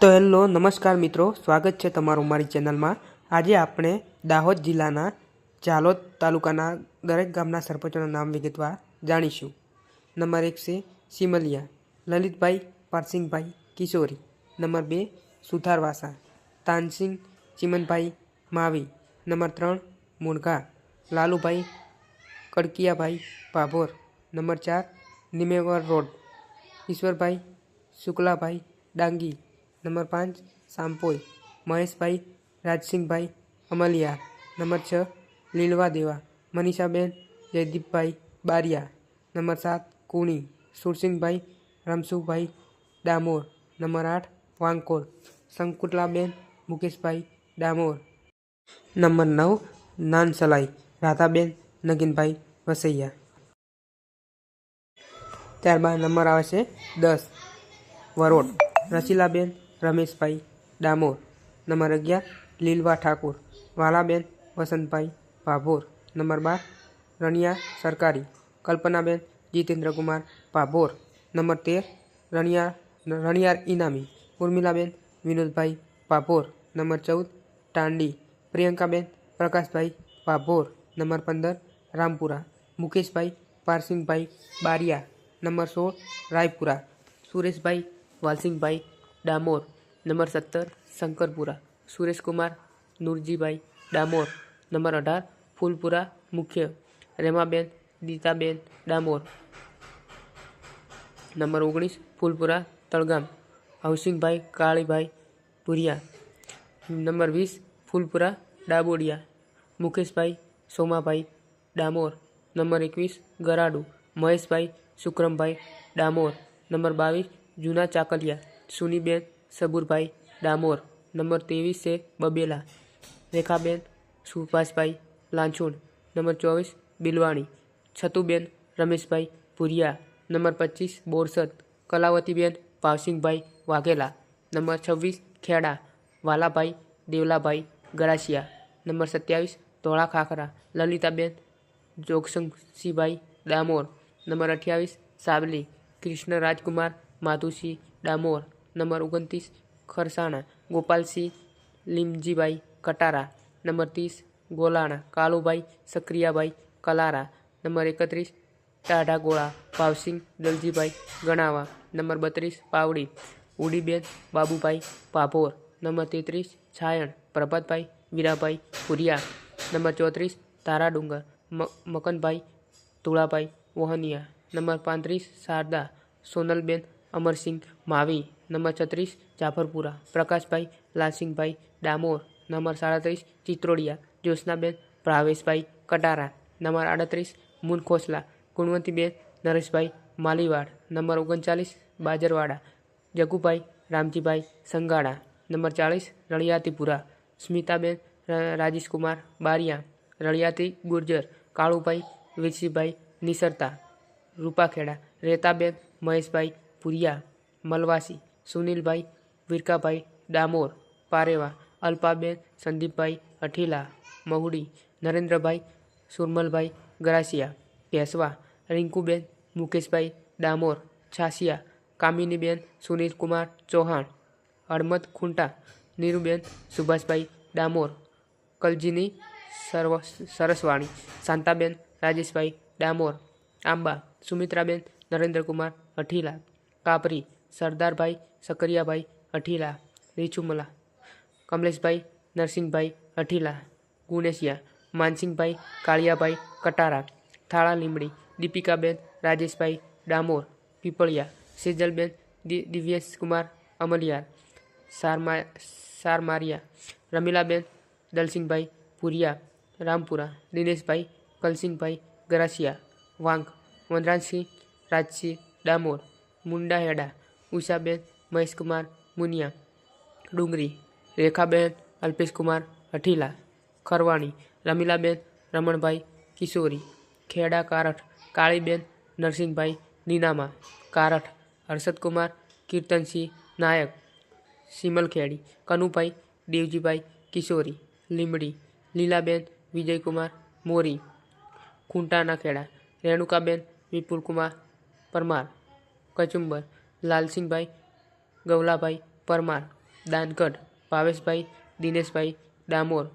તો હેલો, નમસ્કાર મિત્રો. સ્વાગત છે તમારું મારી ચેનલમાં. આજે આપણે દાહોદ જિલ્લાના ઝાલોદ તાલુકાના દરેક ગામના સરપંચોના નામ વિગતવાર જાણીશું. નંબર એક છે સિમલિયા, લલિતભાઈ પારસિંગભાઈ કિશોરી. નંબર બે, સુથારવાસા તાનસિંગ ચિમનભાઈ માવી. નંબર ત્રણ, મુણઘા, લાલુભાઈ કડકિયાભાઈ ભાભોર. નંબર ચાર, નિમેવર રોડ, ઈશ્વરભાઈ શુક્લાભાઈ ડાંગી. નંબર પાંચ સાંપોઈ મહેશભાઈ, રાજસિંહભાઈ, અમલિયા. નંબર છ લીલવા દેવા મનીષાબેન, જયદીપભાઈ બારિયા. નંબર સાત, કુણી. સુરસિંહભાઈ રમસુભાઈ ડામોર. નંબર આઠ, વાંકોર. સંકુટલાબેન, મુકેશભાઈ ડામોર. નંબર નવ, નાનસલાઈ. રાધાબેન, નગીનભાઈ વસૈયા. ત્યારબાદ નંબર આવે છે દસ. વરોડ. રસીલાબેન રમેશભાઈ ડામોર, નંબર અગિયાર, લીલવા ઠાકોર, વાલાબેન વસંતભાઈ ભાભોર, નંબર બાર, રણિયા સરકારી, કલ્પનાબેન જીતેન્દ્રકુમાર ભાભોર, નંબર તેર, રણિયા, રણિયાર ઇનામી, ઉર્મિલાબેન વિનોદભાઈ ભાભોર, નંબર ચૌદ, ટાંડી, પ્રિયંકાબેન પ્રકાશભાઈ ભાભોર, નંબર પંદર, રામપુરા, મુકેશભાઈ પારસિંગભાઈ બારિયા, નંબર સોળ, રાયપુરા, સુરેશભાઈ વાલસિંગભાઈ ડામોર, નંબર સત્તર, શંકરપુરા. સુરેશકુમાર, નુરજીભાઈ ડામોર. નંબર અઢાર, ફૂલપુરા, મુખ્ય. રેમાબેન, દીતાબેન ડામોર. નંબર ઓગણીસ, ફૂલપુરા, તળગામ. હવસિંગભાઈ કાળીભાઈ ભુરિયા. નંબર વીસ, ફૂલપુરા, ડાબોડિયા. મુકેશભાઈ સોમાભાઈ ડામોર. નંબર એકવીસ, ગરાડુ. મહેશભાઈ સુક્રમભાઈ ડામોર. નંબર બાવીસ, જૂના ચાકલિયા. સુનીબેન, સબુરભાઈ, ડામોર. નંબર ત્રેવીસ છે બબેલા. રેખાબેન, સુભાષભાઈ લાંછુણ નંબર ચોવીસ બિલવાણી. છતુબેન, રમેશભાઈ ભુરિયા. નંબર પચીસ બોરસદ. કલાવતીબેન, ભાવસિંહભાઈ વાઘેલા. નંબર છવ્વીસ ખેડા. વાલાભાઈ દેવલાભાઈ ગરાસિયા. નંબર સત્યાવીસ ધોળા ખાખરા. લલિતાબેન, જોગસંગસિંહભાઈ ડામોર. નંબર અઠ્યાવીસ સાબલી. કૃષ્ણ રાજકુમાર માધુસિંહ ડામોર. નંબર ઓગણત્રીસ, ખરસાણા, ગોપાલસિંહ, લીમજીભાઈ કટારા. નંબર ત્રીસ, ગોલાણા, કાલુભાઈ સક્રિયાભાઈ કલારા. નંબર એકત્રીસ ટાઢા ગોળા ભાવસિંહ, દલજીભાઈ ગણાવા. નંબર બત્રીસ, પાવડી, ઉડીબેન, બાબુભાઈ ભાભોર. નંબર તેત્રીસ, છાયણ, પ્રભાતભાઈ વીરાભાઈ પુરિયા નંબર ચોત્રીસ તારાડુંગર મકનભાઈ તુળાભાઈ વોહનિયા. નંબર પાંત્રીસ, શારદા, સોનલબેન અમરસિંહ માવી. નંબર છત્રીસ, જાફરપુરા. પ્રકાશભાઈ, લાલસિંહભાઈ, ડામોર. નંબર સાડત્રીસ, ચિત્રોડિયા. જ્યોત્સનાબેન, ભાવેશભાઈ, કટારા. નંબર આડત્રીસ મુનખોસલા ગુણવંતીબેન, નરેશભાઈ, માલીવાડ. નંબર ઓગણચાલીસ, બાજરવાડા. જગુભાઈ, રામજીભાઈ, સંગાડા. નંબર ચાળીસ રણિયાતીપુરા સ્મિતાબેન રાજેશકુમાર, બારિયા. રણિયાતી ગુર્જર. કાળુભાઈ, વિરસીભાઈ, નિસરતા. રૂપાખેડા. રેતાબેન, મહેશભાઈ, પુરિયા. મલવાસી. સુનિલભાઈ, વિરકાભાઈ, ડામોર, પારેવા, અલ્પાબેન, સંદીપભાઈ, અઠીલા, મહુડી, નરેન્દ્રભાઈ, સુરમલભાઈ, ગરાસિયા, ભેંસવા, રિંકુબેન, મુકેશભાઈ, ડામોર, છાસિયા, કામિનીબેન, સુનિલકુમાર ચૌહાણ હળમત ખુંટા, નીરુબેન, સુભાષભાઈ ડામોર, કલજીની સર્વ, સરસવાણી, શાંતાબેન, રાજેશભાઈ ડામોર, આંબા, સુમિત્રાબેન, નરેન્દ્રકુમાર, અઠીલા, કાપરી, સરદારભાઈ સકરિયાભાઈ અઠીલા રીચુમલા કમલેશભાઈ નરસિંહભાઈ અઠીલા ગુણેશિયા માનસિંહભાઈ કાળિયાભાઈ કટારા થાળા લીમડી દીપિકાબેન રાજેશભાઈ ડામોર પીપળિયા સેજલબેન દિવ્યેશકુમાર અમલિયાર સારમા સારમારિયા રમીલાબેન દલસિંહભાઈ પુરિયા રામપુરા દિનેશભાઈ કલસિંહભાઈ ગરાસિયા વાંક વનરાજસિંહ રાજસિંહ ડામોર મુંડાહેડા ઉષાબેન મહેશકુમાર મુનિયા, ડુંગરી, રેખાબેન અલ્પેશકુમાર અઠીલા, ખરવાણી, રમીલાબેન, રમણભાઈ, કિશોરી, ખેડા, કારઠ, કાળીબેન, નરસિંહભાઈ, નીનામા, કારઠ, હર્ષદકુમાર, કીર્તનસિંહ, નાયક, સિમલખેડી, કનુભાઈ, દેવજીભાઈ, કિશોરી લીમડી લીલાબેન, વિજયકુમાર, મોરી ખૂંટાના ખેડા રેણુકાબેન, વિપુલકુમાર પરમાર, કચુંબર, લાલસિંહભાઈ ગવલાભાઈ પરમાર, દાનગઢ, ભાવેશભાઈ, દિનેશભાઈ, ડામોર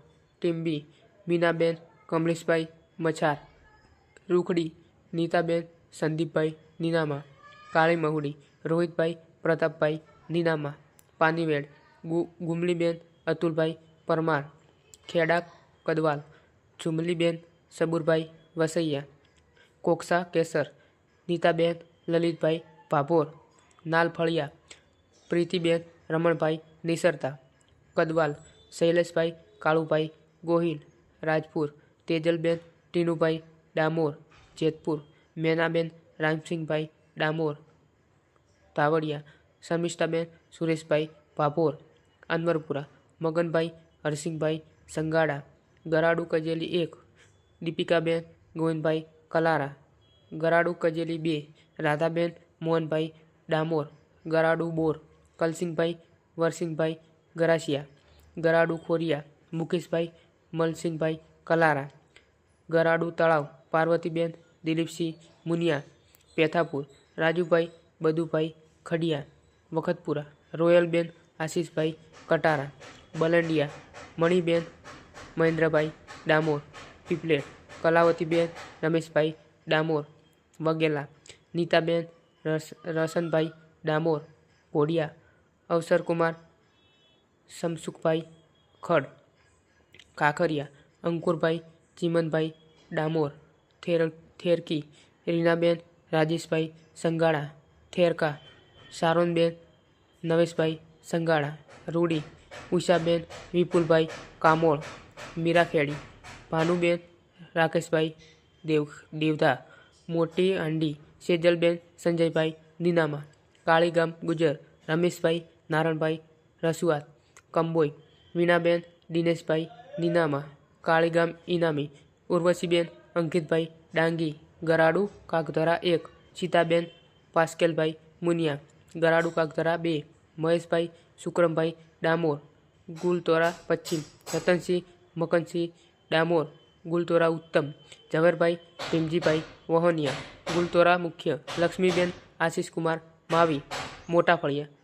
ટીમ્બી મીનાબેન, કમલેશભાઈ, મછાર, રૂખડી, નીતાબેન, સંદીપભાઈ, નીનામા કાળી મહુડી રોહિતભાઈ, પ્રતાપભાઈ, નીનામા પાનીવેડ ગુ, ગુમલીબેન, અતુલભાઈ પરમાર ખેડા કદવાલ ચુમલીબેન સબુરભાઈ વસૈયા, કોકસા, કેસર, નીતાબેન, લલિતભાઈ ભાભોર, નાલફળિયા પ્રીતિબેન, રમણભાઈ, નિસરતા, કદવાલ, શૈલેષભાઈ, કાળુભાઈ, ગોહિલ, રાજપુર, તેજલબેન, ટીનુભાઈ, ડામોર, જેતપુર, મેનાબેન, રામસિંહભાઈ, ડામોર તાવડિયા શર્મિષ્ઠાબેન સુરેશભાઈ, ભાભોર, અનવરપુરા, મગનભાઈ, હરસિંહભાઈ, સંગાડા, ગરાડુ કજેલી એક, દીપિકાબેન, ગોવિંદભાઈ, કલારા, ગરાડુ કજેલી બે, રાધાબેન, મોહનભાઈ, ડામોર, ગરાડુ બોર કલસિંહભાઈ વરસિંહભાઈ ગરાસિયા, ગરાડુ ખોરિયા, મુકેશભાઈ મલસિંહભાઈ કલારા, ગરાડુ તળાવ, પાર્વતીબેન, દિલીપસિંહ મુનિયા, પેથાપુર, રાજુભાઈ બદુભાઈ ખડિયા, વખતપુરા, રોયલબેન, આશીષભાઈ, કટારા, બલંડિયા, મણિબેન, મહેન્દ્રભાઈ, ડામોર, પીપલેટ, કલાવતીબેન, રમેશભાઈ, ડામોર, વગેલા, નીતાબેન, રસ, રસનભાઈ, ડામોર ઘોડિયા અવસરકુમાર શમસુખભાઈ ખડ, કાકરિયા, અંકુરભાઈ, ચીમનભાઈ, ડામોર, થેર, થેરકી, રીનાબેન, રાજેશભાઈ સંગાળા, થેરકા, સારોનબેન, નવેશભાઈ સંગાળા, રૂડી, ઉષાબેન, વિપુલભાઈ કામોળ, મીરાખેડી, ભાનુબેન, રાકેશભાઈ દેવ દેવધા મોટી હાંડી સેજલબેન, સંજયભાઈ નીનામા, કાળીગામ, ગુજર, રમેશભાઈ નારણભાઈ રસુઆત કંબોઈ વીણાબેન દિનેશભાઈ, નીનામા, કાળીગામ ઇનામી ઉર્વશીબેન, અંકિતભાઈ, ડાંગી, ગરાડુ, કાગધરા એક સીતાબેન પાસ્કેલભાઈ, મુનિયા, ગરાડુ, કાગધરા બે, મહેશભાઈ શુક્રમભાઈ ડામોર, ગુલતોરા, પશ્ચિમ, રતનસિંહ, મકનસિંહ, ડામોર, ગુલતોરા ઉત્તમ, ઝવેરભાઈ, ભીમજીભાઈ, વહોનિયા, ગુલતોરા મુખ્ય, લક્ષ્મીબેન, આશીષકુમાર, માવી મોટા ફળિયા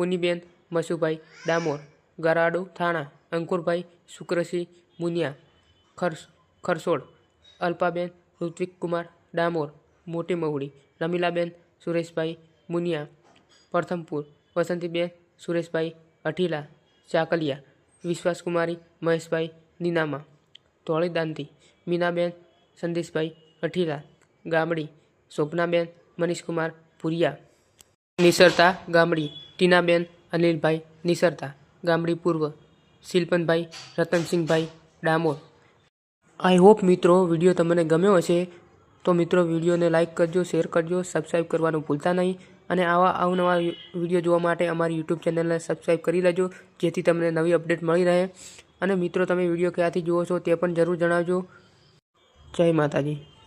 પુનીબેન, મસુભાઈ ડામોર ગરાડુ થાણા, અંકુરભાઈ શુક્રસિંહ મુનિયા, ખરસ ખરસોડ અલ્પાબેન ઋત્વિકકુમાર ડામોર મોટી મહુડી, રમીલાબેન સુરેશભાઈ મુનિયા, પ્રથમપુર, વસંતીબેન સુરેશભાઈ અઠીલા ચાકલિયા, વિશ્વાસકુમારી મહેશભાઈ નીનામા, ધોળીદાંતી, મીનાબેન સંદેશભાઈ અઠીલા ગામડી, શોભનાબેન મનીષકુમાર પુરિયા, નિસરતા ગામડી ટીનાબેન અનિલભાઈ, નિસરતા, ગામડી પૂર્વ, શિલ્પનભાઈ, રતનસિંહભાઈ, ડામોર. આઈ હોપ મિત્રો, વીડિયો તમને ગમ્યો હશે, તો મિત્રો વિડીયોને લાઇક કરજો, શેર કરજો સબસ્ક્રાઈબ કરવાનું ભૂલતા નહીં, અને આવા અવનવા વીડિયો જોવા માટે અમારી યુટ્યુબ ચેનલને સબસ્ક્રાઈબ કરી લેજો, જેથી તમને નવી અપડેટ મળી રહે. અને મિત્રો, તમે વીડિયો ક્યાંથી જુઓ છો તે પણ જરૂર જણાવજો. જય માતાજી.